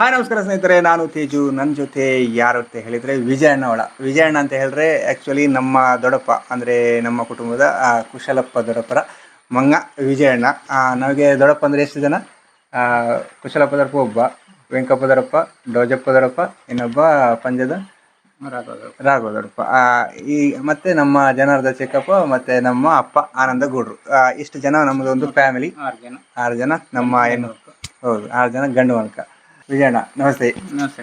Hi ನಮಸ್ಕಾರ ಸ್ನೇಹಿತರೆ ನಾನು ತೇಜು. ನನ್ನ ಜೊತೆ ಯಾರು ಅಂತ ಹೇಳಿದರೆ ವಿಜಯಣ್ಣ ಅವಳ ವಿಜಯಣ್ಣ ಅಂತ ಹೇಳಿದ್ರೆ ಆ್ಯಕ್ಚುಲಿ ನಮ್ಮ ದೊಡ್ಡಪ್ಪ ಅಂದರೆ ನಮ್ಮ ಕುಟುಂಬದ ಆ, ಕುಶಲಪ್ಪ ದೊಡ್ಡಪ್ಪರ ಮಂಗ ವಿಜಯಣ್ಣ. ನಮಗೆ ದೊಡ್ಡಪ್ಪ ಅಂದರೆ ಎಷ್ಟು ಜನ? ಕುಶಲಪ್ಪ ದೊಡ್ಡಪ್ಪ ಒಬ್ಬ ವೆಂಕಪ್ಪ ದೊಡ್ಡಪ್ಪ ಡೋಜಪ್ಪ ದೊಡ್ಡಪ್ಪ ಇನ್ನೊಬ್ಬ ಪಂಜದ ರಾಘವ ದೊಡ್ಡಪ್ಪ. ಆ, ಈ ಮತ್ತು ನಮ್ಮ ಜನಾರ್ದ ಚಿಕ್ಕಪ್ಪ ಮತ್ತು ನಮ್ಮ ಅಪ್ಪ ಆನಂದ ಗೌಡ್ರು. ಇಷ್ಟು ಜನ ನಮ್ಮದೊಂದು ಫ್ಯಾಮಿಲಿ ಆರು ಜನ. ಆರು ಜನ ನಮ್ಮ ಏನು ಹೌದು ಆರು ಜನ ಗಂಡು ಮಲ್ಕ ವಿಜಯಣ್ಣ ನಮಸ್ತೆ. ನಮಸ್ತೆ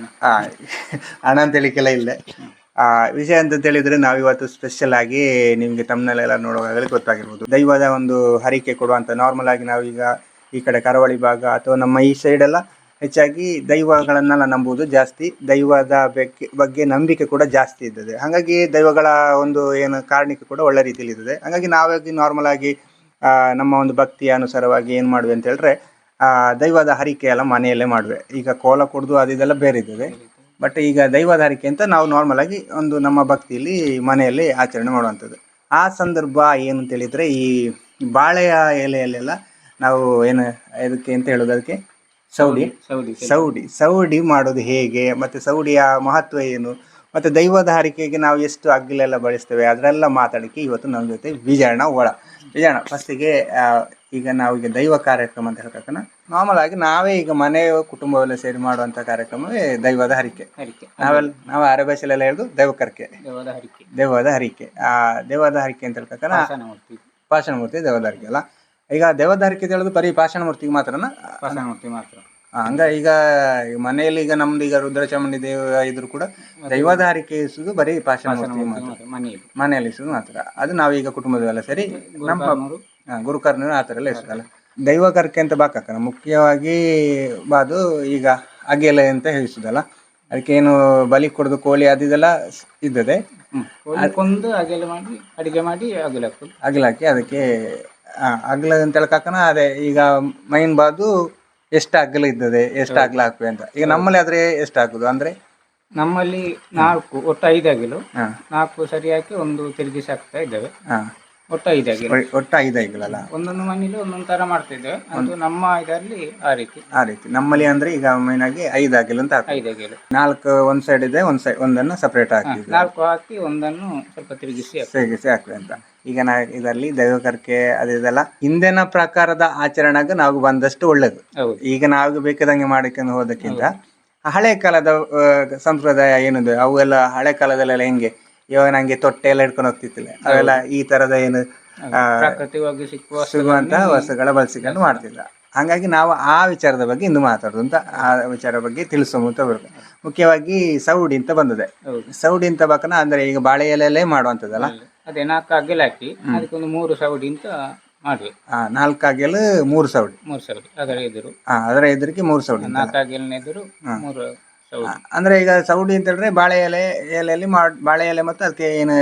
ಅಣ್ಣ. ಅಂತ ಹೇಳಿಕೆಲ್ಲ ಇಲ್ಲೇ ಆ, ವಿಷಯ ಅಂತ ಹೇಳಿದ್ರೆ ನಾವು ಇವತ್ತು ಸ್ಪೆಷಲ್ ಆಗಿ ನಿಮಗೆ ತಮ್ಮನಲ್ಲೆಲ್ಲ ನೋಡುವಾಗಲೇ ಗೊತ್ತಾಗಿರ್ಬೋದು. ದೈವದ ಒಂದು ಹರಿಕೆ ಕೊಡುವಂತ ನಾರ್ಮಲ್ ಆಗಿ ನಾವೀಗ ಈ ಕಡೆ ಕರಾವಳಿ ಭಾಗ ಅಥವಾ ನಮ್ಮ ಈ ಸೈಡ್ ಎಲ್ಲ ಹೆಚ್ಚಾಗಿ ದೈವಗಳನ್ನೆಲ್ಲ ನಂಬುವುದು ಜಾಸ್ತಿ. ದೈವದ ಬಗ್ಗೆ ಬಗ್ಗೆ ನಂಬಿಕೆ ಕೂಡ ಜಾಸ್ತಿ ಇದ್ದದೆ ಹಾಗಾಗಿ ದೈವಗಳ ಒಂದು ಏನು ಕಾರಣಕ್ಕೆ ಕೂಡ ಒಳ್ಳೆ ರೀತಿಯಲ್ಲಿ ಇದ್ದದೆ ಹಾಗಾಗಿ ನಾವಾಗಿ ನಾರ್ಮಲ್ ಆಗಿ ನಮ್ಮ ಒಂದು ಭಕ್ತಿಯ ಅನುಸಾರವಾಗಿ ಏನು ಮಾಡುವೆ ಅಂತ ಹೇಳಿದ್ರೆ ದೈವದ ಹರಿಕೆ ಎಲ್ಲ ಮನೆಯಲ್ಲೇ ಮಾಡುವೆ. ಈಗ ಕೋಲ ಕುಡ್ದು ಅದು ಇದೆಲ್ಲ ಬೇರೆ ಇದ್ದದೆ ಬಟ್ ಈಗ ದೈವದ ಹರಿಕೆ ಅಂತ ನಾವು ನಾರ್ಮಲ್ ಆಗಿ ಒಂದು ನಮ್ಮ ಭಕ್ತಿಯಲ್ಲಿ ಮನೆಯಲ್ಲಿ ಆಚರಣೆ ಮಾಡುವಂಥದ್ದು. ಆ ಸಂದರ್ಭ ಏನು ಅಂತ ಹೇಳಿದ್ರೆ ಈ ಬಾಳೆಯ ಎಲೆಯಲ್ಲೆಲ್ಲ ನಾವು ಏನು ಇದಕ್ಕೆ ಅಂತ ಹೇಳೋದು ಅದಕ್ಕೆ? ಸೌಡಿ. ಸೌಡಿ ಸೌಡಿ. ಸೌಡಿ. ಮಾಡೋದು ಹೇಗೆ? ಮತ್ತೆ ಸೌಡಿಯ ಮಹತ್ವ ಏನು? ಮತ್ತೆ ದೈವದ ಹರಿಕೆಗೆ ನಾವು ಎಷ್ಟು ಅಗ್ಗಿಲೆಲ್ಲ ಬಳಸ್ತೇವೆ? ಅದರೆಲ್ಲ ಮಾತಾಡಕ್ಕೆ ಇವತ್ತು ನಮ್ಮ ಜೊತೆ ವಿಜಯಣ್ಣ ಒಳ. ವಿಜಯಣ್ಣ ಫಸ್ಟಿಗೆ ಈಗ ನಾವು ಈಗ ದೈವ ಕಾರ್ಯಕ್ರಮ ಅಂತ ಹೇಳ್ಬೇಕನ್ನ ನಾರ್ಮಲ್ ಆಗಿ ನಾವೇ ಈಗ ಮನೆ ಕುಟುಂಬವೆಲ್ಲ ಸೇರಿ ಮಾಡುವಂತ ಕಾರ್ಯಕ್ರಮವೇ ದೈವದ ಹರಿಕೆ. ಹರಿಕೆ. ನಾವೆಲ್ಲ ನಾವು ಅರೆ ಭಾಷೆಲೆಲ್ಲ ಹೇಳುದು ದೈವಕರ್ಕೆ. ದೇವದ ಹರಿಕೆ. ದೈವದ ಹರಿಕೆ. ಆ ದೇವದ ಹರಿಕೆ ಅಂತ ಹೇಳ್ಬೇಕನ್ನ ಪಾಷಾಣ ಮೂರ್ತಿ ದೇವದ ಹರಿಕೆ ಅಲ್ಲ. ಈಗ ದೇವದ ಹರಿಕೆ ಅಂತ ಹೇಳೋದು ಬರೀ ಪಾಷಾಣ ಮೂರ್ತಿಗೆ ಮಾತ್ರನ? ಪಾಷಾಣ ಮೂರ್ತಿ ಮಾತ್ರ. ಹಂಗ ಈಗ ಮನೆಯಲ್ಲಿ ಈಗ ನಮ್ದು ಈಗ ರುದ್ರಚಾಮುಂಡಿ ದೇವ ಇದ್ರು ಕೂಡ ದೈವಾಧಾರಿಕೆ ಇಸುದು ಬರೀ ಪಾಷಾಣ ಮನೆಯಲ್ಲಿ. ಮನೆಯಲ್ಲಿ ಇಸುದು ಮಾತ್ರ. ಅದು ನಾವೀಗ ಕುಟುಂಬದವೆಲ್ಲ ಸರಿ ನಮ್ಮ ಗುರುಕರ್ಣರು. ಆ ಥರ ಎಲ್ಲ ಇರ್ತದಲ್ಲ ದೈವ ಕರ್ಕೆ ಅಂತ ಬಾಕಕ್ಕ ಮುಖ್ಯವಾಗಿ ಬಾದು ಈಗ ಅಗೆಲೆ ಅಂತ ಹೇಳಿಸುದಲ್ಲ ಅದಕ್ಕೆ ಏನು ಬಲಿ ಕೊಡೋದು ಕೋಳಿ ಅದಿದೆಲ್ಲ ಇದ್ದದೆ ಕೊಂದು ಅಗೆಲೆ ಮಾಡಿ ಅಡಿಗೆ ಮಾಡಿ ಅಗಲ ಅಗಲಾಕಿ ಅದಕ್ಕೆ ಅಗಲ ಅಂತ ಹೇಳ್ಕಕ್ಕನ ಅದೇ ಈಗ ಮೈನ್ ಬಾದು ಎಷ್ಟು ಅಗಲ ಇದ್ದದೆ ಎಷ್ಟು ಅಗಲ ಹಾಕ್ಬೇಕು ಅಂತ. ಈಗ ನಮ್ಮಲ್ಲಿ ಆದ್ರೆ ಎಷ್ಟು ಹಾಕುದು ಅಂದ್ರೆ? ನಮ್ಮಲ್ಲಿ ನಾಲ್ಕು ಒಟ್ಟು ಐದು ಅಗಿಲು ಹಾ. ನಾಲ್ಕು ಸರಿ ಹಾಕಿ ಒಂದು ತಿರುಗಿಸಿ ಹಾಕ್ತಾ ಇದ್ದೇವೆ. ಹಾ. ಒಟ್ಟು ಐದು ಅಗಿಲು ಒ- ಒಟ್ಟು ಐದು ಐಗಳಲ್ಲ ಒಂದೊಂದು ಮನೇಲಿ ಒಂದೊಂದು ತರ ಮಾಡ್ತಾ ಇದ್ದೇವೆ ಅದು ನಮ್ಮ ಇದರಲ್ಲಿ ಆ ರೀತಿ. ಆ ರೀತಿ. ನಮ್ಮಲ್ಲಿ ಅಂದ್ರೆ ಈಗ ಮೇನ್ ಆಗಿ ಐದು ಆಗಿಲ್ಲ ಅಂತ ಹಾಕುದು ಐದು ಅಗಿಲು ನಾಲ್ಕು ಒಂದ್ ಸೈಡ್ ಇದೆ ಒಂದ್ ಸೈಡ್ ಒಂದನ್ನು ಸಪರೇಟ್ ಹಾಕಿ ನಾಲ್ಕು ಹಾಕಿ ಒಂದನ್ನು ಸ್ವಲ್ಪ ತಿರುಗಿಸಿ ಹಾಕಿ ಹಾಕ್ವಿ ಅಂತ. ಈಗ ನಾ ಇದರಲ್ಲಿ ದೈವಕರ್ಕೆ ಅದು ಇದೆಲ್ಲ ಹಿಂದಿನ ಪ್ರಕಾರದ ಆಚರಣೆಗೆ ನಾವು ಬಂದಷ್ಟು ಒಳ್ಳೇದು. ಈಗ ನಾವು ಬೇಕಾದಂಗೆ ಮಾಡಿಕೊಂಡು ಹೋದಕ್ಕಿಂತ ಹಳೆ ಕಾಲದ ಸಂಪ್ರದಾಯ ಏನಿದೆ ಅವೆಲ್ಲ ಹಳೆ ಕಾಲದಲ್ಲೆಲ್ಲ ಹೆಂಗೆ ಇವಾಗ ನಂಗೆ ತೊಟ್ಟೆ ಎಲ್ಲ ಹಿಡ್ಕೊಂಡು ಹೋಗ್ತಿತ್ತಿಲ್ಲ ಅವೆಲ್ಲ ಈ ತರದ ಏನು ಆ, ಪ್ರಾಕೃತಿಕವಾಗಿ ಸಿಕ್ಕುವ ಸಿಗುವಂತ ವಸ್ತುಗಳ ಬಳಸಿಕೊಂಡು ಮಾಡ್ತಿಲ್ಲ ಹಾಗಾಗಿ ನಾವು ಆ ವಿಚಾರದ ಬಗ್ಗೆ ಇಂದು ಮಾತಾಡೋದು ಅಂತ ಆ ವಿಚಾರ ಬಗ್ಗೆ ತಿಳಿಸುವಂತ ಬರುತ್ತೆ ಮುಖ್ಯವಾಗಿ ಸೌಡಿ ಅಂತ ಬಂದಿದೆ. ಸೌಡಿ ಅಂತ ಬಕನ ಅಂದ್ರೆ ಈಗ ಬಾಳೆ ಎಲೆಯಲ್ಲೇ ಮಾಡುವಂಥದ್ದಲ್ಲ ಅದೇ ನಾಲ್ಕು ಅಗೆಲ್ ಹಾಕಿ ಅದಕ್ಕೊಂದು ಮೂರು ಸೌಡಿ ಅಂತ ಮಾಡ್ಬೇಕು. ಆ, ನಾಲ್ಕು ಅಗೆಲು ಮೂರು ಸೌಡಿ ಮೂರು ಸವಡಿ ಅದರ ಎದುರು. ಅದರ ಎದುರಿಗೆ ಮೂರು ಸೌಡಿ. ನಾಲ್ಕು ಅಗೆಲ್ನ ಎದುರು ಮೂರು ಅಂದ್ರೆ ಈಗ ಸೌಡಿ ಅಂತ ಹೇಳಿದ್ರೆ ಬಾಳೆ ಎಲೆ ಎಲೆಯಲ್ಲಿ ಮಾಡ್ ಬಾಳೆ ಎಲೆ ಮತ್ತೆ ಅದಕ್ಕೆ ಏನು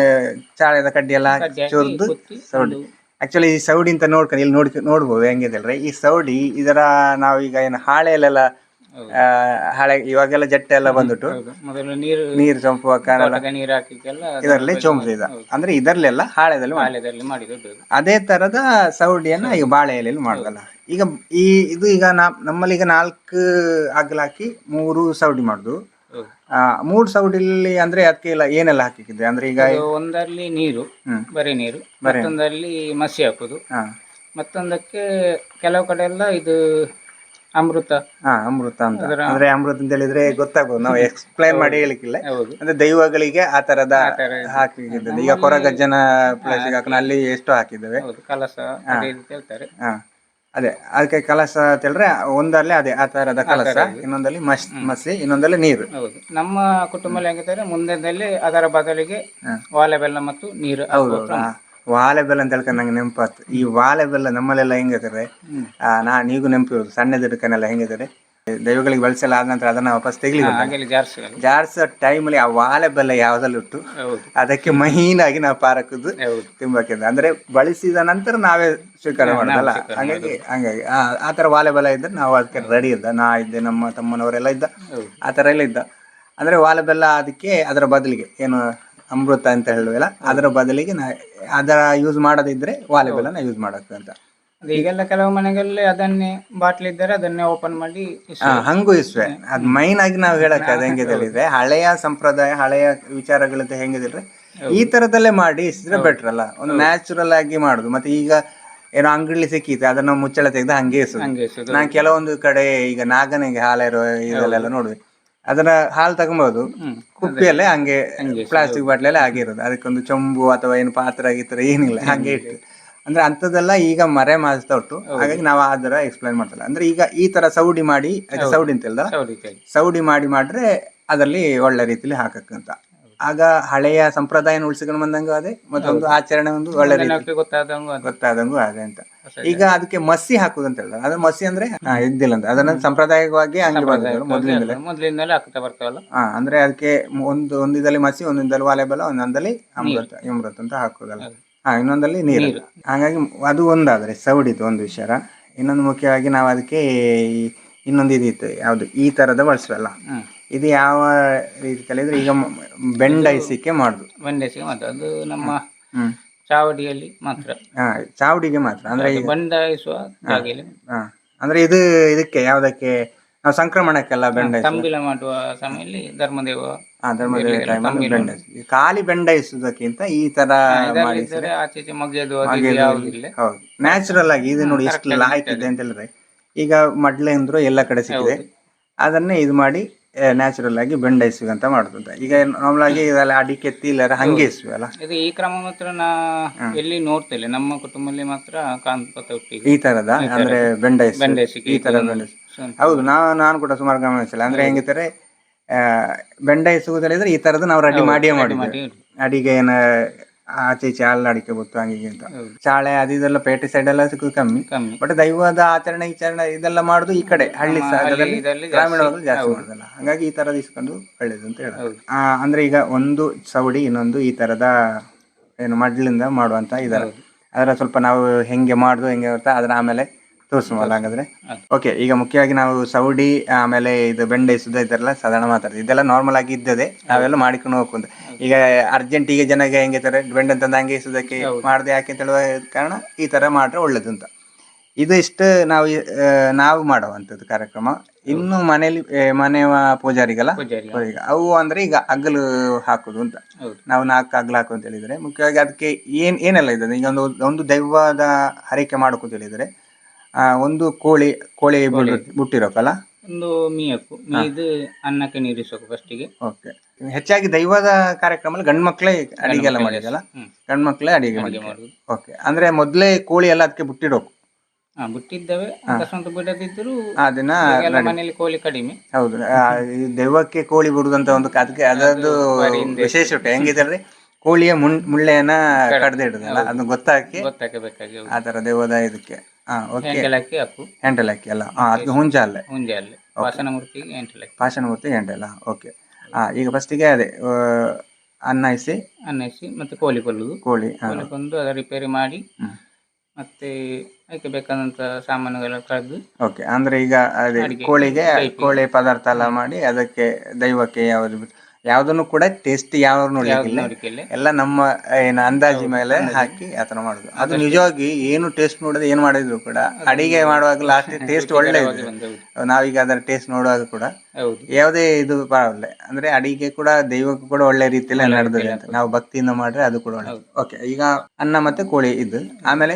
ಚಾಳದ ಕಡ್ಡಿ ಎಲ್ಲ ಕಡ್ಡಿ ಹಾಕಿ ಚೋರ್ದು ಸೌಡಿ ಒಂದು- ಆಕ್ಚುಲಿ ಈ ಸೌಡಿ ಅಂತ ನೋಡ್ಕೊಂಡು ಇಲ್ಲಿ ನೋಡಿ ನೋಡ್ಬೋದು ಹೆಂಗಿದೆ ಅಲ್ರಿ ಈ ಸೌಡಿ ಇದರ ನಾವೀಗ ಏನು ಹಾಳೆಯಲ್ಲೆಲ್ಲ ಹಾಳೆ ಇವಾಗೆಲ್ಲ ಜಟ್ಟೆ ಎಲ್ಲ ಬಂದ್ಬಿಟ್ಟು. ಮೊದಲು ನೀರು ನೀರು ಚೊಂಪುವ ಕಾರಣ ನೀರು ಹಾಕಿಕ್ಕೆಲ್ಲ ಇದರಲ್ಲಿ ಎಲ್ಲ ಅಂದ್ರೆ ಇದರಲ್ಲೆಲ್ಲ ಹಾಳೆದಲ್ಲಿ ಅದೇ. ತರದ ಸೌಡಿಯನ್ನ ಈಗ ಬಾಳೆ ಎಲೆಯಲ್ಲಿ ಮಾಡುದಲ್ಲ. ಈಗ ಈ ಇದು ಈಗ ನಾ- ನಮ್ಮಲ್ಲಿ ಈಗ ನಾಲ್ಕು ಅಗಲಾಕಿ ಮೂರು ಸೌಡಿ ಮಾಡುದು. ಮೂರು ಸೌಡಿಲಿ ಅಂದ್ರೆ ಅದಕ್ಕೆ ಇಲ್ಲ ಏನೆಲ್ಲ ಹಾಕಿದ್ರೆ ಅಂದ್ರೆ ಈಗ ಒಂದರಲ್ಲಿ ನೀರು. ಬರೀ ನೀರು. ಮತ್ತೊಂದರಲ್ಲಿ ಮಸಿ ಹಾಕುದು. ಮತ್ತೊಂದಕ್ಕೆ ಕೆಲವು ಕಡೆ ಎಲ್ಲ ಇದು ಅಮೃತ. ಹಾ ಅಮೃತ ಅಂತ. ಅಂದ್ರೆ ಅಮೃತ ಅಂತ ಹೇಳಿದ್ರೆ ಗೊತ್ತಾಗ್ಬೋದು. ನಾವು ಎಕ್ಸ್ಪ್ಲೈನ್ ಮಾಡಿ ಹೇಳಿಕ್ಕಿಲ್ಲ. ಅಂದ್ರೆ ದೈವಗಳಿಗೆ ಆ ತರದ ತರ ಹಾಕಿದ್ದೇವೆ ಈಗ ಕೊರಗಜ್ಜನ ಪ್ಲೇಸ್ ಹಾಕೋಣ ಅಲ್ಲಿ ಎಷ್ಟು ಹಾಕಿದ್ದೇವೆ. ರೀತಿ ಹೇಳ್ತಾರೆ. ಹಾ. ಅದೇ ಅದಕ್ಕೆ ಕಲಸ ಅಂತ ಹೇಳಿದ್ರೆ ಒಂದಲ್ಲಿ ಅದೇ ಆ ತರದ ಕಲಸ ಇನ್ನೊಂದಲ್ಲಿ ಮಸ್ ಮಸಿ ಇನ್ನೊಂದಲ್ಲಿ ನೀರು. ಹೌದು. ನಮ್ಮ ಕುಟುಂಬದಲ್ಲಿ ಹೆಂಗಿದ್ದಾರೆ ಮುಂದೆದಲ್ಲಿ ಅದರ ಬದಲಿಗೆ ಒಲೆ ಬೆಲ್ಲ ಮತ್ತು ನೀರು ಹೌದು ಆ, ವಾಲೆ ಬೆಲ್ಲ ಅಂತ ಹೇಳ್ಕೊಂಡು ನಂಗೆ ನೆನಪಾತು. ಈ ವಾಲೆಬೆಲ್ಲ ನಮ್ಮಲ್ಲೆಲ್ಲ ಹೆಂಗಿದ್ದಾರೆ ನಾ ನೀಗೂ ನೆನಪಿರೋದು ಸಣ್ಣ ದಿಡ್ಕನೆಲ್ಲ ಹೆಂಗಿದ್ದಾರೆ ದೈವಗಳಿಗೆ ಬಳಸಲ್ಲ ಆದ ನಂತರ ಅದನ್ನ ವಾಪಸ್ ತೆಗಿಲಿ ಜಾರ್ಸ ಟೈಮ್ ಟೈಮಲ್ಲಿ ಆ ವಾಲೆ ಬೆಲ್ಲ ಯಾವ್ದಲ್ಲಿ ಉಂಟು ಅದಕ್ಕೆ ಮಹೀನ್ ಆಗಿ ನಾವು ಪಾರಕ್ಕದ್ದು ಹೌದು. ತಿಂಬಕ್ಕೆ ಅಂದ್ರೆ ಬಳಸಿದ ನಂತರ ನಾವೇ ಸ್ವೀಕಾರ ಮಾಡೋದಲ್ಲ? ಹಂಗಾಗಿ ಹಂಗಾಗಿ. ಆ ಥರ ವಾಲೆ ಬೆಲ್ಲ ಇದ್ದರೆ ನಾವು ಅದಕ್ಕೆ ರೆಡಿ ಇದ್ದ. ನಾ ಇದ್ದೆ ನಮ್ಮ ತಮ್ಮನವರೆಲ್ಲ ಇದ್ದ. ಆತರ ಆ ಥರ ಎಲ್ಲ ಇದ್ದ. ಅಂದ್ರೆ ವಾಲೆ ಬೆಲ್ಲ ಅದಕ್ಕೆ ಅದರ ಬದಲಿಗೆ ಏನು ಅಮೃತ ಅಂತ ಹೇಳುವಲ್ಲ ಅದರ ಬದಲಿಗೆ ನಾ ಅದರ ಯೂಸ್ ಮಾಡೋದಿದ್ರೆ ವಾಲೆಬಲ್ ಅನ್ನ ಯೂಸ್ ಮಾಡಕ್ಕೆ ಅಂತ ಈಗೆಲ್ಲ ಕೆಲವು ಮನೆಗಳಲ್ಲಿ ಅದನ್ನೇ ಬಾಟ್ಲಿ ಇದ್ದರೆ ಅದನ್ನೇ ಓಪನ್ ಮಾಡಿ ಹಾ ಹಂಗೂ ಇಸ್ವೆ. ಅದ್ ಮೈನ್ ಆಗಿ ನಾವು ಹೇಳಕ್ ಅದ ಹೆಂಗೆ ಹಳೆಯ ಸಂಪ್ರದಾಯ ಹಳೆಯ ವಿಚಾರಗಳದ್ದು ಹೆಂಗಿದ್ರೆ ಈ ತರದಲ್ಲೇ ಮಾಡಿ ಇಸಿದ್ರೆ ಬೆಟರ್ ಅಲ್ಲ. ಒಂದು ನ್ಯಾಚುರಲ್ ಆಗಿ ಮಾಡುದು. ಮತ್ತೆ ಈಗ ಏನೋ ಅಂಗಡಿಲಿ ಸಿಕ್ಕಿತ್ತು ಅದನ್ನ ಮುಚ್ಚಳ ತೆಗೆದು ಹಂಗೆ ಇಸುದು. ನಾನ್ ಕೆಲವೊಂದು ಕಡೆ ಈಗ ನಾಗನಿಗೆ ಹಾಲಿರೋ ಇದೆಲ್ಲ ನೋಡುವೆ. ಅದನ್ನ ಹಾಲು ತಗೊಂಬೋದು. ಕುಪ್ಪಿಯಲ್ಲೇ ಹಂಗೆ ಪ್ಲಾಸ್ಟಿಕ್ ಬಾಟ್ಲಲ್ಲೇ ಆಗಿರೋದು. ಅದಕ್ಕೊಂದು ಚೊಂಬು ಅಥವಾ ಏನು ಪಾತ್ರ ಗೀತ್ರ ಏನಿಲ್ಲ ಹಂಗೆ ಇಟ್ಟು. ಅಂದ್ರೆ ಅಂಥದ್ದೆಲ್ಲ ಈಗ ಮರೆ ಮಾಸ್ತಾ ಉಂಟು ಹಾಗಾಗಿ ನಾವು ಆ ಥರ ಎಕ್ಸ್ಪ್ಲೈನ್ ಮಾಡ್ತಲ್ಲ. ಅಂದ್ರೆ ಈಗ ಈ ತರ ಸೌಡಿ ಮಾಡಿ ಸೌಡಿ ಅಂತ ಸೌಡಿ ಮಾಡಿ ಮಾಡ್ರೆ ಅದರಲ್ಲಿ ಒಳ್ಳೆ ರೀತಿಲಿ ಹಾಕಕ್ಕಂತ. ಆಗ ಹಳೆಯ ಸಂಪ್ರದಾಯನ ಉಳಿಸಿಕೊಂಡು ಬಂದಂಗೂ ಅದೇ ಮತ್ತೊಂದು ಆಚರಣೆ ಒಂದು ಒಳ್ಳೆ ರೀತಿ ಗೊತ್ತಾದಂಗ ಅದು. ಅಂತ. ಈಗ ಅದಕ್ಕೆ ಮಸಿ ಹಾಕುದು ಅಂತ ಹೇಳಿದ್ರೆ ಅದು ಮಸಿ ಅಂದ್ರೆ ಇದ್ದಿಲ್ಲ ಅಂತ. ಅದನ್ನ ಸಂಪ್ರದಾಯವಾಗಿ ಹಂಗೆ ಬರ್ತಾರೆ ಮೊದಲಿಂದಲೇ. ಮೊದಲಿಂದಲೇ ಹಾಕ್ತಾ ಬರ್ತಾವಲ್ಲ? ಹಾ ಅಂದ್ರೆ ಅದಕ್ಕೆ ಒಂದು ಒಂದಿದಲ್ಲಿ ಮಸಿ ಒಂದೊಂದಲ್ಲಿ ವಾಲೆಬಲ ಒಂದೊಂದಲ್ಲಿ ಅಮೃತ ಅಮೃತ ಅಂತ ಹಾಕುದಲ್ಲ. ಹಾ ಇನ್ನೊಂದಲ್ಲಿ ನೀರು. ಹಾಗಾಗಿ ಅದು ಒಂದಾದ್ರೆ ಸೌಡಿದು ಒಂದು ವಿಚಾರ. ಇನ್ನೊಂದು ಮುಖ್ಯವಾಗಿ ನಾವು ಅದಕ್ಕೆ ಇನ್ನೊಂದು ಇದಿತ್ತು ಯಾವುದು ಈ ತರದ ಬಳಸುವಲ್ಲ. ಇದು ಯಾವ ರೀತಿ ಕಲಿದ್ರೆ ಈಗ ಬೆಂಡೈಸಿಕೆ ಮಾಡುದು. ಬೆಂಡಾಯಿಸಿಕೆ ಮಾತ್ರ ಅದು ನಮ್ಮ ಚಾವಡಿಯಲ್ಲಿ ಮಾತ್ರ. ಹಾ ಚಾವಡಿಗೆ ಮಾತ್ರ ಅಂದ್ರೆ ಬೆಂಡಾಯಿಸುವ ಅಂದ್ರೆ ಇದು ಇದಕ್ಕೆ ಯಾವ್ದಕ್ಕೆ ನಾವು ಸಂಕ್ರಮಣಕ್ಕೆಲ್ಲ ಬೆಂಡ ತಂಬಿಲ ಮಾಡುವ ಸಮಯದಲ್ಲಿ ಧರ್ಮದೇವ ಖಾಲಿ ಬೆಂಡಾಯಿಸುವುದಕ್ಕಿಂತ ಈ ತರ ಮಾಡಿದ್ರೆ ಆಚೆ ಇದು ಹೌದು. ನ್ಯಾಚುರಲ್ ಆಗಿ ಇದು ನೋಡಿ ಎಷ್ಟು ಇದೆ ಅಂತ ಹೇಳಿದ್ರೆ ಈಗ ಮಡ್ಲೆ ಅಂದ್ರು ಎಲ್ಲ ಕಡೆ ಸಿಕ್ಕಿದೆ. ಅದನ್ನೇ ಇದು ಮಾಡಿ ನ್ಯಾಚುರಲ್ ಆಗಿ ಬೆಂಡೈಸುವ ಅಂತ ಮಾಡುದಂತ. ಈಗ ನಾರ್ಮಲ್ ಆಗಿ ಇದೆಲ್ಲ ಅಡಿಕೆ ತೀಲರ ಹಂಗೆ ಇಸುವಲ್ಲ? ಇದು ಈ ಕ್ರಮ ಮಾತ್ರ ನಾ ಎಲ್ಲಿ ನೋಡ್ತಿಲ್ಲ ನಮ್ಮ ಕುಟುಂಬದಲ್ಲಿ ಮಾತ್ರ ಕಾಂತ ಈ ತರದ ಅಂದ್ರೆ ಬೆಂಡೇಸಿಗೆ ಈ ತರ ಹೌದು ನಾವು ನಾನು ಕೂಡ ಸುಮಾರು ಗಮನಿಸಿಲ್ಲ. ಅಂದ್ರೆ ಬೆಂಡೈಸುವುದು ಹೇಳಿದ್ರೆ ಈ ತರದ ನಾವು ರೆಡಿ ಮಾಡಿಯೇ ಮಾಡಿ ಅಡಿಗೆ ಏನ ಆಚೆ ಈಚೆ ಹಾಲು ಅಡಿಕೆ ಬತ್ತು ಹಂಗೆ ಹೀಗೆ ಅಂತ ಚಾಳೆ ಅದು ಇದೆಲ್ಲ ಪೇಟೆ ಸೈಡ್ ಎಲ್ಲ ಸಿಕ್ಕುದು ಕಮ್ಮಿ. ಕಮ್ಮಿ. ಬಟ್ ದೈವದ ಆಚರಣೆ ಈಚರಣೆ ಇದೆಲ್ಲ ಮಾಡುದು ಈ ಕಡೆ ಹಳ್ಳಿ ಸಾಗರದಲ್ಲಿ ಗ್ರಾಮೀಣ ಭಾಗದಲ್ಲಿ ಜಾಸ್ತಿ ಮಾಡುದಲ್ಲ. ಹಾಗಾಗಿ ಈ ತರದ ಇಸ್ಕೊಂಡು ಒಳ್ಳೇದು ಅಂತ ಹೇಳೋದು. ಆ, ಅಂದ್ರೆ ಈಗ ಒಂದು ಸೌಡಿ ಇನ್ನೊಂದು ಈ ತರದ ಏನು ಮಡ್ಲಿಂದ ಮಾಡುವಂತ ಇದಾರೆ. ಅದರ ಸ್ವಲ್ಪ ನಾವು ಹೆಂಗೆ ಮಾಡುದು ಹೆಂಗೆ ಅಂತ ಅದ್ರ ಆಮೇಲೆ ತೋರಿಸುವಲ್ಲ ಹಾಗಾದ್ರೆ? ಓಕೆ ಈಗ ಮುಖ್ಯವಾಗಿ ನಾವು ಸೌಡಿ ಆಮೇಲೆ ಇದು ಬೆಂಡೆ ಸುದ್ದ ಇದೆಲ್ಲ ಸಾಧಾರಣ ಮಾತಾಡ್ತದೆ ಇದೆಲ್ಲ ನಾರ್ಮಲ್ ಆಗಿ ಇದ್ದದೆ ನಾವೆಲ್ಲ ಮಾಡಿಕೊಂಡು ಹೋಗ್ಕೊಂತ ಈಗ ಅರ್ಜೆಂಟ್ ಈಗ ಜನಗೆ ಹೆಂಗೆ ತರ ಬೆಂಡೆ ಅಂತಂದು ಹಂಗೆ ಸುದಕ್ಕೆ ಮಾಡದೆ ಯಾಕೆ ಅಂತ ಹೇಳುವ ಕಾರಣ ಈ ತರ ಮಾಡ್ರೆ ಒಳ್ಳೇದು ಅಂತ. ಇದು ಇಷ್ಟು ನಾವು ನಾವು ಮಾಡುವಂಥದ್ದು ಕಾರ್ಯಕ್ರಮ. ಇನ್ನು ಮನೇಲಿ ಮನೆಯ ಪೂಜಾರಿಗಲ್ಲ ಅವು ಅಂದ್ರೆ ಈಗ ಅಗ್ಗಲು ಹಾಕುದು ಅಂತ. ನಾವು ನಾಲ್ಕು ಅಗ್ಲು ಹಾಕು ಅಂತ ಹೇಳಿದ್ರೆ ಮುಖ್ಯವಾಗಿ ಅದಕ್ಕೆ ಏನ್ ಏನೆಲ್ಲ ಇದೆ ಈಗ ಒಂದು ಒಂದು ದೈವದ ಹರಕೆ ಮಾಡಕು ಅಂತ ಹೇಳಿದ್ರೆ ಆ, ಒಂದು ಕೋಳಿ ಕೋಳಿ ಬಿಟ್ಟಿರೋಕಲ್ಲ ಬುಟ್ಟಿರೋಕಲ್ಲ? ಒಂದು ಮೀಯಕು ಮೀದು ಅನ್ನಕ್ಕೆ ನೀರಿಸೋಕು ಫಸ್ಟಿಗೆ ಓಕೆ. ಹೆಚ್ಚಾಗಿ ದೈವದ ಕಾರ್ಯಕ್ರಮ ಗಂಡು ಮಕ್ಕಳೇ ಅಡಿಗೆ ಎಲ್ಲ ಮಾಡಿದಲ್ಲ? ಹ್ಮ್. ಗಂಡು ಮಕ್ಕಳೇ ಅಡಿಗೆ ಮಾಡಿ ಅಡಿಗೆ ಮಾಡುದು. ಓಕೆ. ಅಂದ್ರೆ ಮೊದ್ಲೇ ಕೋಳಿ ಎಲ್ಲ ಅದಕ್ಕೆ ಬಿಟ್ಟಿಡೋಕು ಹಾ ಬಿಟ್ಟಿದ್ದೇವೆ. ಅಕಸ್ಮಾತ್ ಬಿಡದಿದ್ರು ಅದನ್ನ ಎಲ್ಲ ಮನೆಯಲ್ಲಿ ಕೋಳಿ ಕಡಿಮೆ. ಹೌದು. ಆ, ಈ ದೆವ್ವಕ್ಕೆ ಕೋಳಿ ಬಿಡುದಂತ ಒಂದು ಅದಕ್ಕೆ ಅದೊಂದು ವಿಶೇಷ ಉಂಟು ಹೆಂಗಿದ್ರೆ ಕೋಳಿಯ ಮುಳ್ಳೆಯನ್ನ ಕಡ್ದಿಡುದಲ್ಲ ಅದನ್ನ ಗೊತ್ತಾಕಿ ಗೊತ್ತಾಗಬೇಕಾಗಿ ಆ ದೆವ್ವದ ಇದಕ್ಕೆ. ಹಾ ಓಕೆ ಎಂಟಲಕ್ಕಿ ಹಾಕು ಹೆಂಟಲಕ್ಕಿ ಅಲ್ಲ. ಹಾ ಅದು ಹುಂಜ ಅಲ್ಲೇ. ಹುಂಜೆ ಅಲ್ಲಿ. ವಾಸನ ಮೂರ್ತಿಗೆ ಪಾಷಾಣಮೂರ್ತಿ ಹೆಂಟೆಲ್ಲ ಓಕೆ ಹಾ ಈಗ ಫಸ್ಟಿಗೆ ಅದೇ ಆ, ಅನ್ನ ಇಸಿ ಅನ್ನಿಸಿ ಮತ್ತೆ ಕೋಳಿ ಕೊಲ್ಲುದು ಕೋಳಿ ಹಾ. ಕೋಳಿ ಕೊಂದು ಅದ ರಿಪೇರಿ ಮಾಡಿ ಹ್ಮ್. ಮತ್ತೆ ಅದಕ್ಕೆ ಬೇಕಾದಂತ ಸಾಮಾನುಗಳ ಕಳೆದು ಓಕೆ ಅಂದ್ರೆ ಈಗ ಅದೇ ಕೋಳಿಗೆ ಕೋಳಿ ಪದಾರ್ಥ ಎಲ್ಲ ಮಾಡಿ ಅದಕ್ಕೆ ದೈವಕ್ಕೆ ಯಾವ್ದು ಯಾವ್ದನ್ನು ಕೂಡ ಟೇಸ್ಟ್ ಯಾವ ನೋಡ್ಲಿಕ್ಕಿಲ್ಲ. ಎಲ್ಲ ನಮ್ಮ ಏನ ಅಂದಾಜಿ ಮೇಲೆ ಹಾಕಿ ಆತರ ಮಾಡುದು. ಅದು ನಿಜವಾಗಿ ಏನು ಟೇಸ್ಟ್ ನೋಡದೆ ಏನ್ ಮಾಡಿದ್ರು ಕೂಡ ಅಡಿಗೆ ಮಾಡುವಾಗ ಲಾಸ್ಟ್ ಟೇಸ್ಟ್ ಒಳ್ಳೆ ನಾವೀಗ ಅದರ ಟೇಸ್ಟ್ ನೋಡುವಾಗ ಕೂಡ ಯಾವುದೇ ಇದು ಒಳ್ಳೆ ಅಂದ್ರೆ ಅಡಿಗೆ ಕೂಡ ದೈವಕ್ಕೂ ಕೂಡ ಒಳ್ಳೆ ರೀತಿಯಲ್ಲಿ ನಡೆದಿದೆ ಅಂತ. ನಾವು ಭಕ್ತಿಯಿಂದ ಮಾಡಿದ್ರೆ ಅದು ಕೂಡ ಒಳ್ಳೆ. ಓಕೆ ಈಗ ಅನ್ನ ಮತ್ತೆ ಕೋಳಿ ಇದು. ಆಮೇಲೆ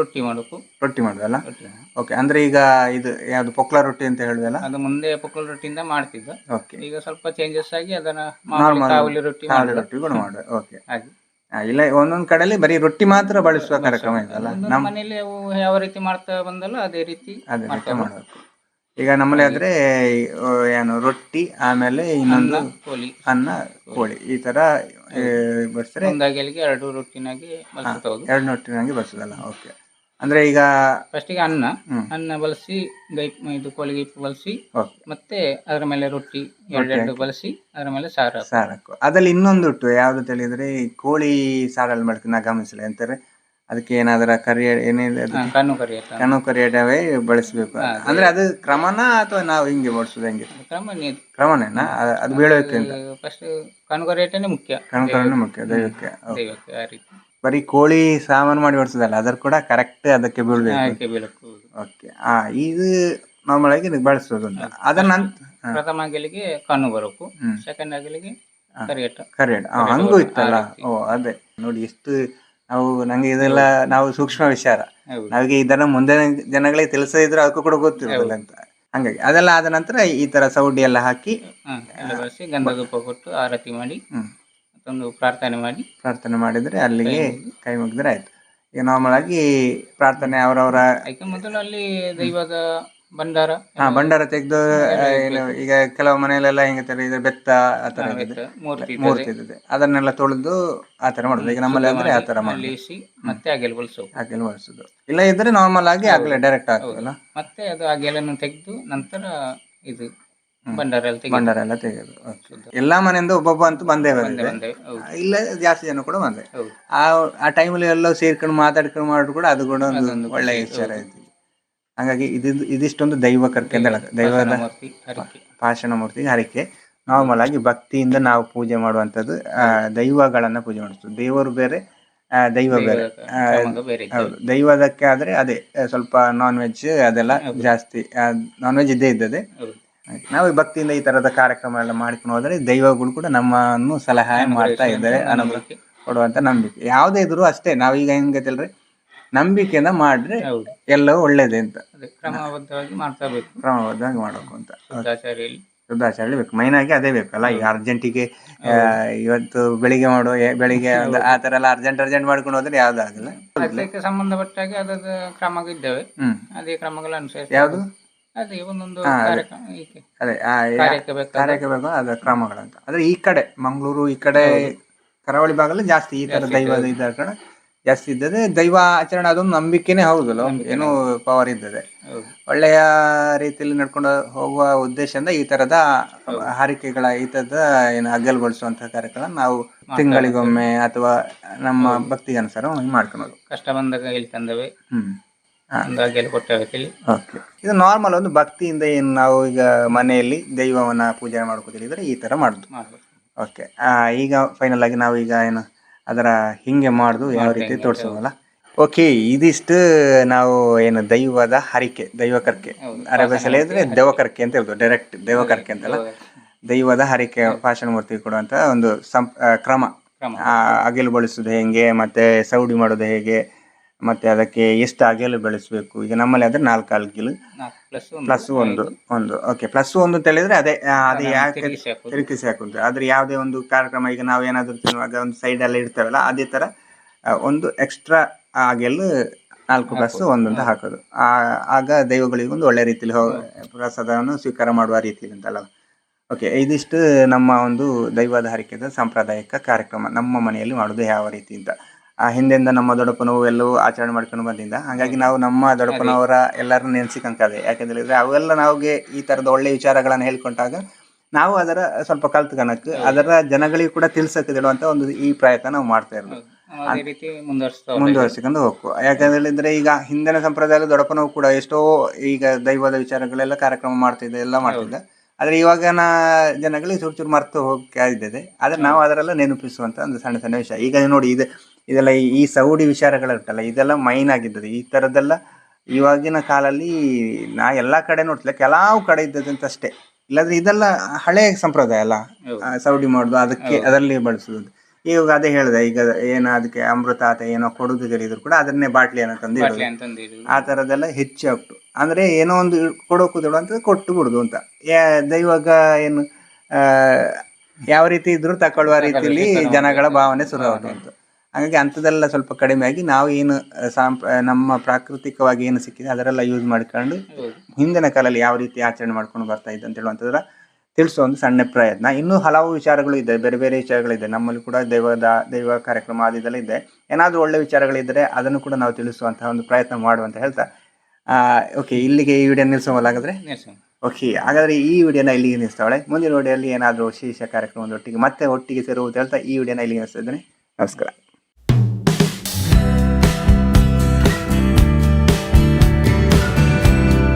ರೊಟ್ಟಿ ಮಾಡಬೇಕು. ರೊಟ್ಟಿ ಮಾಡುದಲ್ಲ? ಓಕೆ ಅಂದ್ರೆ ಈಗ ಇದು ಯಾವ್ದು ಪೊಕ್ಲ ರೊಟ್ಟಿ ಅಂತ ಹೇಳುದಲ್ಲ? ಅದು ಮುಂದೆ ಪೊಕ್ಲ ರೊಟ್ಟಿಯಿಂದ ಮಾಡ್ತಿದ್ದ ಓಕೆ ಈಗ ಸ್ವಲ್ಪ ಚೇಂಜಸ್ ಆಗಿ ಅದನ್ನ ಮಾಮೂಲಿ ರೊಟ್ಟಿ ರೊಟ್ಟಿ ಕೂಡ ಮಾಡುವ ಓಕೆ ಹಾಗೆ. ಇಲ್ಲ ಒಂದೊಂದ್ ಕಡೆಯಲ್ಲಿ ಬರೀ ರೊಟ್ಟಿ ಮಾತ್ರ ಬಳಸುವ ಕಾರ್ಯಕ್ರಮ ಇದಲ್ಲ? ನಮ್ಮ ಮನೆಯಲ್ಲಿ ಯಾವ ರೀತಿ ಮಾಡ್ತಾ ಬಂದಲ್ಲ ಅದೇ ರೀತಿ ಅದೇ ರೀತಿ ಮಾಡಬೇಕು. ಈಗ ನಮ್ಮಲ್ಲಿ ಆದ್ರೆ ಏನು ರೊಟ್ಟಿ ಆಮೇಲೆ ಇನ್ನೊಂದು ಕೋಳಿ. ಅನ್ನ ಕೋಳಿ. ಈ ತರ ಬರ್ಸ್ತಾರೆ ಬಡಿಸ್ತಾರೆ ಒಂದಾಗಲಿಗೆ ಎರಡು ರೊಟ್ಟಿನಾಗಿ ಎರಡು ರೊಟ್ಟಿನಾಗಿ ಬಡಿಸೋದಲ್ಲ ಓಕೆ. ಅಂದ್ರೆ ಈಗ ಫಸ್ಟಿಗೆ ಅನ್ನ. ಅನ್ನ ಬಳಸಿ ಗೈಪ್ ಇದು ಕೋಳಿ ಗೈಪ್ ಬಳಸಿ ಮತ್ತೆ ಅದರ ಮೇಲೆ ರೊಟ್ಟಿ ಎರಡೆರಡು ಬಳಸಿ ಅದರ ಮೇಲೆ ಸಾರು. ಸಾರಕ್ಕು ಅದ್ರಲ್ಲಿ ಇನ್ನೊಂದು ಉಂಟು ಯಾವ್ದು ತಿಳಿದ್ರೆ ಈ ಕೋಳಿ ಸಾರಲ್ಲಿ ಮಾಡ್ತೀನಿ ನಾ ಗಮನಿಸಿಲ್ಲ. ಅಂತಾರೆ ಅದಕ್ಕೆ ಏನಾದ್ರ ಕರಿಯ ಏನಿದೆ ಅದು? ಕಣ್ಣು ಕರಿ ಕಣ್ಣು ಕರಿಯಡವೇ ಬಳಸಬೇಕು. ಅಂದ್ರೆ ಅದು. ಕ್ರಮನ ಅಥವಾ ನಾವು ಹಿಂಗೆ ಬಡಿಸೋದು ಹೆಂಗೆ? ಕ್ರಮ ನೀರು ಕ್ರಮನೇನಾ? ಅ- ಅದು ಬೀಳೋಕೆ ಅಂತ ಫಸ್ಟ್ ಕಣ್ಣು ಕರಿಯಟನೇ ಮುಖ್ಯ. ಕಣ್ಣು ಕರಣ್ಣು ಮುಖ್ಯ ದೈವಕ್ಕೆ. ಓಕೆ. ದೈವಕ್ಕೆ ಆ ರೀತಿ. ಬರೀ ಕೋಳಿ ಸಾಮಾನು ಮಾಡಿ ಬಡಿಸೋದಲ್ಲ ಅದ್ರ ಕೂಡ ಕರೆಕ್ಟ್ ಅದಕ್ಕೆ ಬೀಳ್ಬೇಕು. ಆಯ್ಕೆ ಓಕೆ. ಆ ಇದು ನಾರ್ಮಲ್ ಆಗಿ ನೀವು ಬಳಸೋದು ಅಂತ. ಅದರ ನಂತರ ಪ್ರಥಮ ಅಗಲಿಗೆ ಕಣ್ಣು ಬರಬೇಕು. ಹ್ಮ್. ಸೆಕೆಂಡ್ ಅಗಲಿಗೆ ಕರಿಯಟ ಕರಿಯಟ ಹಂಗೂ ಇತ್ತಲ್ಲ? ಓ ಅದೇ. ನೋಡಿ ಎಷ್ಟು ನಾವು ನಂಗೆ ಇದೆಲ್ಲ ನಾವು ಸೂಕ್ಷ್ಮ ವಿಚಾರ. ನಮಗೆ ಇದನ್ನ ಮುಂದೆ ಜನಗಳಿಗೆ ತಿಳಿಸದಿದ್ರೆ ಅದಕ್ಕೂ ಕೂಡ ಗೊತ್ತಿರೋದಿಲ್ಲ ಅಂತ. ಹಂಗಾಗಿ ಅದೆಲ್ಲ ಆದ ನಂತರ ಈ ತರ ಸೌಡಿ ಎಲ್ಲ ಹಾಕಿ ಗಂಧ ಧೂಪ ಕೊಟ್ಟು ಆರತಿ ಮಾಡಿ ಮತ್ತೊಂದು ಪ್ರಾರ್ಥನೆ ಮಾಡಿ. ಪ್ರಾರ್ಥನೆ ಮಾಡಿದ್ರೆ ಅಲ್ಲಿಗೆ ಕೈ ಮುಗಿದ್ರೆ ಆಯ್ತು. ಈಗ ನಾರ್ಮಲ್ ಆಗಿ ಪ್ರಾರ್ಥನೆ ಅವರವರ ಮೊದಲು ಅಲ್ಲಿ ದೈವದ ಭಂಡಾರ. ಹಾ ಭಂಡಾರ ತೆಗೆದು ಏನು ಈಗ ಕೆಲವು ಮನೆಯಲ್ಲೆಲ್ಲ ಹೆಂಗೆ ತರ ಇದೆ ಬೆತ್ತ ಆ ತರ ಇದೆ ಮೂರ್ತಿ ಮೂರ್ತಿ ಇರ್ತದೆ. ಅದನ್ನೆಲ್ಲ ತೊಳೆದು ಆ ತರ ಮಾಡೋದು. ಈಗ ನಮ್ಮಲ್ಲಿ ಅಂದ್ರೆ ಆ ತರ ಮಾಡಿ ಮತ್ತೆ ಅಗೆಲ್ ಬಳಸೋದು. ಬಳಸೋದು. ಇಲ್ಲ ಇದ್ರೆ ನಾರ್ಮಲ್ ಆಗಿ ಆಗಲೇ ಡೈರೆಕ್ಟ್ ಆಗ್ತದಲ್ಲ ಮತ್ತೆ ಅದು ಅಗೆಲನ್ನು ತೆಗೆದು ನಂತರ ಇದು ಭಂಡಾರ ಎಲ್ಲ ತೆಗೆದು. ಎಲ್ಲ ತೆಗೆದು Okay. ಎಲ್ಲಾ ಮನೆಯಿಂದ ಒಬ್ಬೊಬ್ಬ ಅಂತೂ ಬಂದೇ ಬಂದಿದೆ ಬಂದೆ ಇಲ್ಲ ಜಾಸ್ತಿ ಜನ ಕೂಡ ಬಂದೆ. ಆ ಆ ಟೈಮಲ್ಲಿ ಎಲ್ಲ ಸೇರ್ಕೊಂಡು ಮಾತಾಡ್ಕೊಂಡು ಮಾಡಿದ್ರು ಕೂಡ ಅದು ಕೂಡ ಒಂದು ಒಳ್ಳೆ ವಿಚಾರ ಐತಿ ಹಾಗಾಗಿ ಇದು ಇದಿಷ್ಟೊಂದು ದೈವ ಕರ್ಕೆ ಅಂತ ಹೇಳೋದು ದೈವದ ಮೂರ್ತಿ ಹರಕೆ. ಮೂರ್ತಿಗೆ ಹರಿಕೆ. ನಾರ್ಮಲ್ ಆಗಿ ಭಕ್ತಿಯಿಂದ ನಾವು ಪೂಜೆ ಮಾಡುವಂಥದ್ದು ದೈವಗಳನ್ನ ಪೂಜೆ ಮಾಡಿಸ್ತೀವಿ. ದೇವರು ಬೇರೆ ದೈವ ಬೇರೆ. ಹೌದು ದೈವದಕ್ಕೆ ಆದ್ರೆ ಅದೇ ಸ್ವಲ್ಪ ನಾನ್ ವೆಜ್ ಅದೆಲ್ಲ ಜಾಸ್ತಿ ನಾನ್ ವೆಜ್ ಇದ್ದೇ ಇದ್ದದೆ ನಾವು ಭಕ್ತಿಯಿಂದ ಈ ತರದ ಕಾರ್ಯಕ್ರಮ ಎಲ್ಲ ಮಾಡ್ಕೊಂಡು ಹೋದ್ರೆ ದೈವಗಳು ಕೂಡ ನಮ್ಮನ್ನು ಸಲಹೆ ಮಾಡ್ತಾ ಇದ್ದಾರೆ ಕೊಡುವಂತ ನಂಬಿಕೆ. ಯಾವುದೇ ಇದ್ರು ಅಷ್ಟೇ ನಾವೀಗ ಹೆಂಗೈತಲ್ರಿ ನಂಬಿಕೆಯಿಂದ ಮಾಡ್ರಿ ಹೌದು. ಎಲ್ಲವೂ ಒಳ್ಳೇದೇ ಅಂತ. ಅದೇ ಕ್ರಮಬದ್ಧವಾಗಿ ಮಾಡ್ತಾ ಬೇಕು. ಕ್ರಮಬದ್ಧವಾಗಿ ಮಾಡಬೇಕು ಅಂತ. ಶುದ್ಧಾಚಾರ್ಯಲ್ಲಿ ಶುದ್ಧಾಚಾರ್ಯ ಬೇಕು. ಮೈನ್ ಆಗಿ ಅದೇ ಬೇಕಲ್ಲ ಈಗ ಅರ್ಜೆಂಟಿಗೆ ಆ, ಇವತ್ತು ಬೆಳಿಗ್ಗೆ ಮಾಡುವ ಬೆಳಿಗ್ಗೆ ಒಂದು ಆ ತರ ಎಲ್ಲ ಅರ್ಜೆಂಟ್ ಅರ್ಜೆಂಟ್ ಮಾಡ್ಕೊಂಡು ಹೋದ್ರೆ ಯಾವ್ದು ಆಗಲ್ಲ ಅದಕ್ಕೆ ಸಂಬಂಧಪಟ್ಟಾಗಿ ಅದರ ಕ್ರಮ ಇದ್ದಾವೆ ಹ್ಮ್. ಅದೇ ಕ್ರಮಗಳ ಅನುಸರಿಸಿ ಯಾವ್ದು? ಅದೇ ಒಂದೊಂದು ಕಾರ್ಯಕ್ರಮ ಹೀಗೆ. ಅದೇ ಆ, ಯಾ- ಕಾರ್ಯಕ್ಕೆ ಬೇಕಾದ ಕಾರ್ಯಕ್ಕೆ ಬೇಕು ಅದ ಕ್ರಮಗಳಂತ. ಅಂದ್ರೆ ಈ ಕಡೆ ಮಂಗಳೂರು ಈ ಕಡೆ ಕರಾವಳಿ ಭಾಗದಲ್ಲಿ ಜಾಸ್ತಿ ಈ ತರ ದೈವ ಇದ್ದ ಕಡೆ ಜಾಸ್ತಿ ಇದ್ದದೆ ದೈವ ಆಚರಣೆ ಅದೊಂದು ನಂಬಿಕೆನೇ ಹೌದಲ್ಲ? ಏನೋ ಪವರ್ ಇದ್ದದೆ ಒಳ್ಳೆಯ ರೀತಿಯಲ್ಲಿ ನಡ್ಕೊಂಡು ಹೋಗುವ ಉದ್ದೇಶದಿಂದ ಈ ತರದ ಹಾರಿಕೆಗಳ ಈ ತರದ ಏನು ಅಗ್ಗಲ್ಗೊಳಿಸುವಂತಹ ಕಾರ್ಯಕ್ರಮ ನಾವು ತಿಂಗಳಿಗೊಮ್ಮೆ ಅಥವಾ ನಮ್ಮ ಭಕ್ತಿಗೆ ಅನುಸಾರ ಮಾಡ್ಕೊಳೋದು. ಕಷ್ಟ ಬಂದಾಗ ಇಲ್ಲಿ ತಂದವೆ. ಹ್ಮ್. ಇದು ನಾರ್ಮಲ್ ಒಂದು ಭಕ್ತಿಯಿಂದ ಏನು ನಾವು ಈಗ ಮನೆಯಲ್ಲಿ ದೈವವನ್ನ ಪೂಜೆ ಮಾಡ್ಕೋತಿದ್ರೆ ಈ ತರ ಮಾಡುದು ಓಕೆ. ಈಗ ಫೈನಲ್ ಆಗಿ ನಾವು ಈಗ ಏನು ಅದರ ಹಿಂಗೆ ಮಾಡುದು ಯಾವ ರೀತಿ ತೋರಿಸೋದಲ್ಲ? ಓಕೆ ಇದಿಷ್ಟು ನಾವು ಏನು ದೈವದ ಹರಿಕೆ ದೈವಕರ್ಕೆ ಸಲ ಇದ್ರೆ ದೇವಕರ್ಕೆ ಅಂತ ಹೇಳ್ದು ಡೈರೆಕ್ಟ್ ದೇವಕರ್ಕೆ ಅಂತಲ್ಲ? ದೈವದ ಹರಿಕೆ ಭಾಷಣ ಮೂರ್ತಿ ಕೊಡುವಂತ ಒಂದು ಸಂ ಕ್ರಮ. ಅಗಿಲು ಬಳಸೋದು ಹೇಗೆ ಮತ್ತೆ ಸೌಡಿ ಮಾಡೋದು ಹೇಗೆ ಮತ್ತೆ ಅದಕ್ಕೆ ಎಷ್ಟು ಅಗೆಲು ಬೆಳೆಸಬೇಕು? ಈಗ ನಮ್ಮಲ್ಲಿ ಆದ್ರೆ ನಾಲ್ಕು ನಾಲ್ಕು ಪ್ಲಸ್ ಒಂದು. ಒಂದು ಓಕೆ ಪ್ಲಸ್ ಒಂದು ಅಂತ ಹೇಳಿದ್ರೆ ಅದೇ ಅದೇ ಯಾಕೆ ತಿರುಗಿಸಿ ಹಾಕುದು. ಆದ್ರೆ ಯಾವುದೇ ಒಂದು ಕಾರ್ಯಕ್ರಮ ಈಗ ನಾವು ಏನಾದ್ರು ತಿನ್ನುವಾಗ ಒಂದು ಸೈಡ್ ಎಲ್ಲ ಇಡ್ತೇವಲ್ಲ ಅದೇ ತರ ಒಂದು ಎಕ್ಸ್ಟ್ರಾ ಆಗೆಲ್ಲ ನಾಲ್ಕು ಪ್ಲಸ್ ಒಂದು ಅಂತ ಹಾಕೋದು. ಆ, ಆಗ ದೈವಗಳಿಗೆ ಒಂದು ಒಳ್ಳೆ ರೀತಿಯಲ್ಲಿ ಪ್ರಸಾದವನ್ನು ಸ್ವೀಕಾರ ಮಾಡುವ ರೀತಿಯಲ್ಲಿ ಅಂತಲ್ಲ ಓಕೆ ಇದಿಷ್ಟು ನಮ್ಮ ಒಂದು ದೈವಾಧಾರಿಕದ ಸಾಂಪ್ರದಾಯಿಕ ಕಾರ್ಯಕ್ರಮ. ನಮ್ಮ ಮನೆಯಲ್ಲಿ ಮಾಡೋದು ಯಾವ ರೀತಿ ಅಂತ. ಆ ಹಿಂದೆಂದ ನಮ್ಮ ದೊಡ್ಡಪ್ಪನವು ಎಲ್ಲವೂ ಆಚರಣೆ ಮಾಡ್ಕೊಂಡು ಬಂದಿಂದ. ಹಾಗಾಗಿ ನಾವು ನಮ್ಮ ದೊಡ್ಡಪ್ಪನವರ ಎಲ್ಲರನ್ನ ನೆನೆಸಿಕಂಕದೆ ಯಾಕಂತ ಹೇಳಿದ್ರೆ ಅವೆಲ್ಲ ನಮಗೆ ಈ ತರದ ಒಳ್ಳೆ ವಿಚಾರಗಳನ್ನು ಹೇಳ್ಕೊಂಡಾಗ ನಾವು ಅದರ ಸ್ವಲ್ಪ ಕಲ್ತ್ಕಣಕ್ಕೆ ಅದರ ಜನಗಳಿಗೆ ಕೂಡ ತಿಳ್ಸಕ್ಕೆ ಹೇಳುವಂತ ಒಂದು ಈ ಪ್ರಯತ್ನ ನಾವು ಮಾಡ್ತಾ ಇರೋದು. ಮುಂದುವರ್ಸಿಕೊಂಡು ಹೋಗ್ಕೋ ಯಾಕಂತ ಹೇಳಿದ್ರೆ ಈಗ ಹಿಂದಿನ ಸಂಪ್ರದಾಯದಲ್ಲಿ ದೊಡ್ಡಪ್ಪನವು ಕೂಡ ಎಷ್ಟೋ ಈಗ ದೈವದ ವಿಚಾರಗಳೆಲ್ಲ ಕಾರ್ಯಕ್ರಮ ಮಾಡ್ತಿದ್ದೆ ಎಲ್ಲ ಮಾಡ್ತಿದ್ದೆ. ಆದ್ರೆ ಇವಾಗಿನ ಜನಗಳಿಗೆ ಚೂರು ಚೂರು ಮರ್ತು ಹೋಗ್ತಾ ಆಗಿದೆ ಆದ್ರೆ ನಾವು ಅದರೆಲ್ಲ ನೆನಪಿಸುವಂತ ಒಂದು ಸಣ್ಣ ಸಣ್ಣ ವಿಷಯ ಈಗ ನೋಡಿ ಇದು ಇದೆಲ್ಲ ಈ- ಸೌಡಿ ವಿಚಾರಗಳು ಇದೆಲ್ಲ ಮೈನ್ ಆಗಿದ್ದದ್ದು. ಈ ಥರದ್ದೆಲ್ಲ ಇವಾಗಿನ ಕಾಲಲ್ಲಿ ನಾ ಎಲ್ಲ ಕಡೆ ನೋಡ್ತಿಲ್ಲ ಕೆಲವು ಕಡೆ ಇದ್ದದಂತ ಅಷ್ಟೇ. ಇಲ್ಲಾಂದ್ರೆ ಇದೆಲ್ಲ ಹಳೆ ಸಂಪ್ರದಾಯ ಅಲ್ಲ? ಸೌಡಿ ಮಾಡುದು ಅದಕ್ಕೆ ಅದರಲ್ಲಿ ಬಳಸುದು. ಇವಾಗ ಅದೇ ಹೇಳಿದೆ ಈಗ ಏನೋ ಅದಕ್ಕೆ ಅಮೃತ ಆತ ಏನೋ ಕೊಡುದು ಕರಿದ್ರು ಕೂಡ ಅದನ್ನೇ ಬಾಟ್ಲಿ ತಂದು ಇಡೋದು ಆ ತರದೆಲ್ಲ ಹೆಚ್ಚು ಆಗ್ತು ಅಂದ್ರೆ ಏನೋ ಒಂದು ಕೊಡೋಕು ಅಂತ ಕೊಟ್ಟು ಬಿಡುದು ಅಂತ. ದೈವಾಗ ಏನು ಯಾವ ರೀತಿ ಇದ್ರು ತಕೊಳ್ಳುವ ರೀತಿಯಲ್ಲಿ ಜನಗಳ ಭಾವನೆ ಶುರು ಆಗೋದು ಅಂತ ಹಾಗಾಗಿ ಅಂಥದ್ದೆಲ್ಲ ಸ್ವಲ್ಪ ಕಡಿಮೆ ಆಗಿ ನಾವು ಏನು ಸಾಂಪ್ ನಮ್ಮ ಪ್ರಾಕೃತಿಕವಾಗಿ ಏನು ಸಿಕ್ಕಿದೆ ಅದರೆಲ್ಲ ಯೂಸ್ ಮಾಡ್ಕೊಂಡು ಹಿಂದಿನ ಕಾಲದಲ್ಲಿ ಯಾವ ರೀತಿ ಆಚರಣೆ ಮಾಡ್ಕೊಂಡು ಬರ್ತಾ ಇದ್ದ ಅಂತ ಹೇಳುವಂಥದ್ರ ತಿಳಿಸೋ ಒಂದು ಸಣ್ಣ ಪ್ರಯತ್ನ. ಇನ್ನೂ ಹಲವು ವಿಚಾರಗಳು ಇದೆ ಬೇರೆ ಬೇರೆ ವಿಚಾರಗಳಿದೆ ನಮ್ಮಲ್ಲಿ ಕೂಡ ದೈವದ ದೈವ ಕಾರ್ಯಕ್ರಮ ಆದಿದೆಲ್ಲ ಇದೆ. ಏನಾದರೂ ಒಳ್ಳೆ ವಿಚಾರಗಳಿದ್ದರೆ ಅದನ್ನು ಕೂಡ ನಾವು ತಿಳಿಸುವಂತಹ ಒಂದು ಪ್ರಯತ್ನ ಮಾಡುವಂತ ಹೇಳ್ತಾ ಓಕೆ ಇಲ್ಲಿಗೆ ಈ ವಿಡಿಯೋ ನಿಲ್ಲಿಸೋಲಾಗಿದ್ರೆ ಹಾಗಾದ್ರೆ? ಓಕೆ ಹಾಗಾದ್ರೆ ಈ ವಿಡಿಯೋನ ಇಲ್ಲಿಗೆ ನಿಲ್ಲಿಸ್ತಾವಳೆ ಮುಂದಿನ ವಿಡಿಯೋಲ್ಲಿ ಏನಾದರೂ ವಿಶೇಷ ಕಾರ್ಯಕ್ರಮದ ಒಟ್ಟಿಗೆ ಮತ್ತೆ ಒಟ್ಟಿಗೆ ಸೇರುವುದು ಹೇಳ್ತಾ ಈ ವಿಡಿಯೋನ ಇಲ್ಲಿಗೆ ನಿಲ್ಲಿಸ್ತಾ ಇದ್ದೇನೆ. ನಮಸ್ಕಾರ.